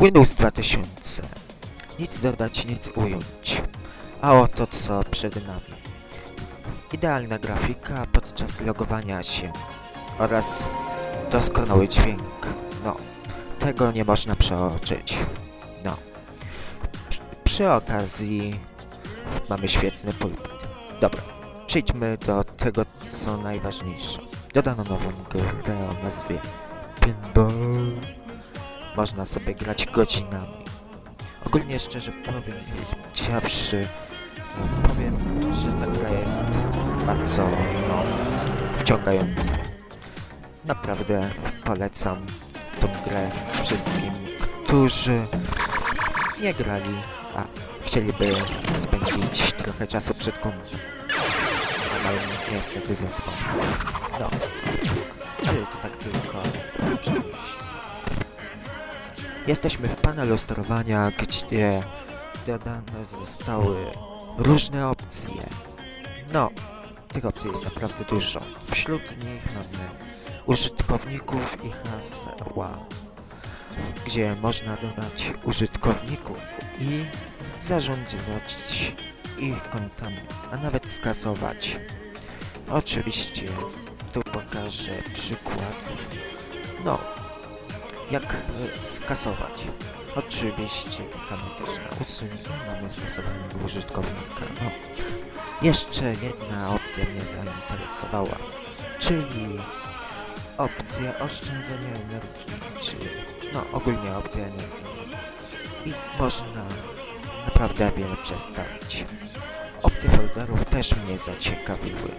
Windows 2000. Nic dodać, nic ująć. A oto co przed nami. Idealna grafika podczas logowania się oraz doskonały dźwięk. No, tego nie można przeoczyć. No. Przy, okazji mamy świetny pulpit. Dobra, przejdźmy do tego, co najważniejsze. Dodano nową grę o nazwie Pinball. Można sobie grać godzinami. Ogólnie szczerze powiedziawszy, e, powiem, że ta gra jest bardzo no, wciągająca. Naprawdę polecam tą grę wszystkim, którzy nie grali, a chcieliby spędzić trochę czasu przed komputerem. A mają niestety zespół. No, ale to tak tylko w. Jesteśmy w panelu sterowania, gdzie dodane zostały różne opcje. No, tych opcji jest naprawdę dużo. Wśród nich mamy użytkowników i haseła, gdzie można dodać użytkowników i zarządzać ich kontami, a nawet skasować. Oczywiście tu pokażę przykład. No, jak e, skasować. Oczywiście klikamy też na i mamy skasowanego użytkownika. No, jeszcze jedna opcja mnie zainteresowała, czyli opcja oszczędzania energii, czyli no ogólnie opcja energii. I można naprawdę wiele przestawić. Opcje folderów też mnie zaciekawiły.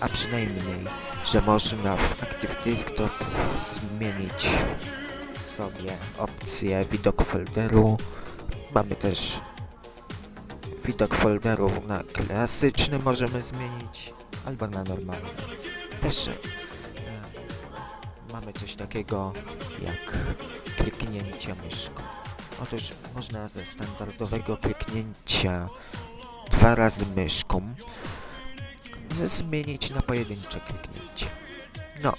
A przynajmniej, że można w Active Desktop zmienić sobie opcję widok folderu. Mamy też widok folderu na klasyczny możemy zmienić albo na normalny. Też e, mamy coś takiego jak kliknięcie myszką. Otóż można ze standardowego kliknięcia dwa razy myszką zmienić na pojedyncze kliknięcie. No,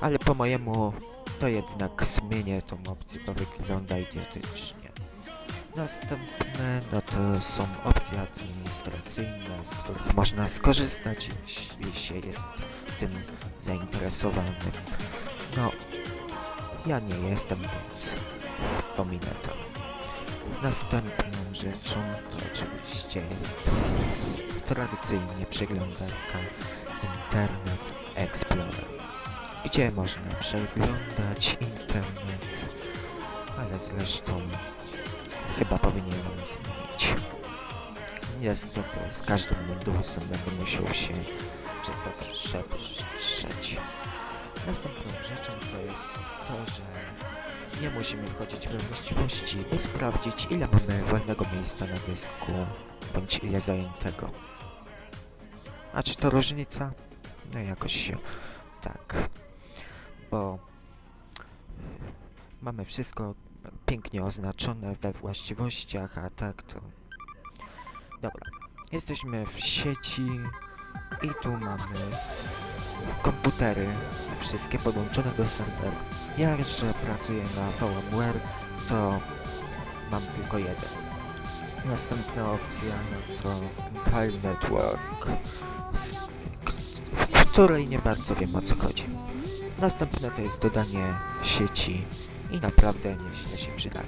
ale po mojemu to jednak zmienię tą opcję, bo wygląda idiotycznie. Następne no to są opcje administracyjne, z których można skorzystać, jeśli się jest tym zainteresowanym. No, ja nie jestem, więc pominę to. Następną rzeczą to oczywiście jest tradycyjnie przeglądarka Internet Explorer, gdzie można przeglądać internet, ale zresztą chyba powinienem zmienić. Niestety z każdym Windowsem będę musiał się przez to przeprzeć. Następną rzeczą to jest to, że nie musimy wchodzić we właściwości, by sprawdzić ile mamy wolnego miejsca na dysku, bądź ile zajętego. A czy to różnica? No jakoś się... tak. Bo... Mamy wszystko pięknie oznaczone we właściwościach, a tak to... Dobra. Jesteśmy w sieci i tu mamy komputery, wszystkie podłączone do serwera. Ja jeszcze pracuję na VMware, to mam tylko jeden. Następna opcja to Tile Network, w której nie bardzo wiem o co chodzi. Następne to jest dodanie sieci i naprawdę nieźle się przydaje.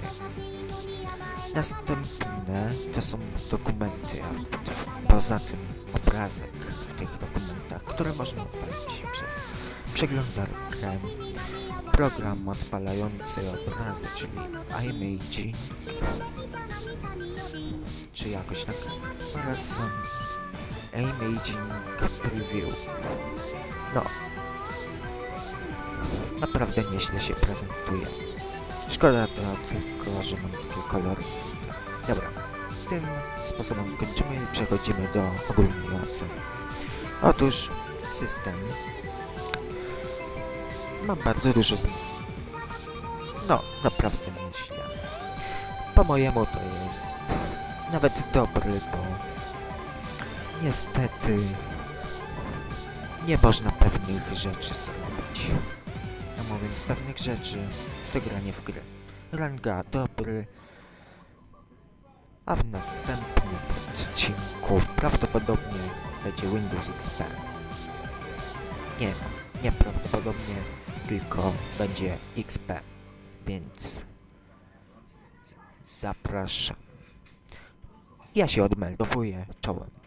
Następne to są dokumenty, a poza tym obrazek w tych dokumentach, które można odpalić przez przeglądarkę, program odpalający obrazy, czyli iMaging, czy jakoś tak, oraz iMaging Preview. No, naprawdę nieźle się prezentuje. Szkoda to tylko, że mam takie kolory. Dobra, tym sposobem kończymy i przechodzimy do ogólnej oceny. Otóż system mam bardzo dużo zmian. No, naprawdę nieźle. Po mojemu to jest nawet dobry, bo niestety nie można pewnych rzeczy zrobić. A mówiąc pewnych rzeczy, to granie w gry. ranga dobry. A w następnym odcinku prawdopodobnie będzie Windows XP. Nie, nie prawdopodobnie, tylko będzie XP. Więc zapraszam. Ja się odmeldowuję czołem.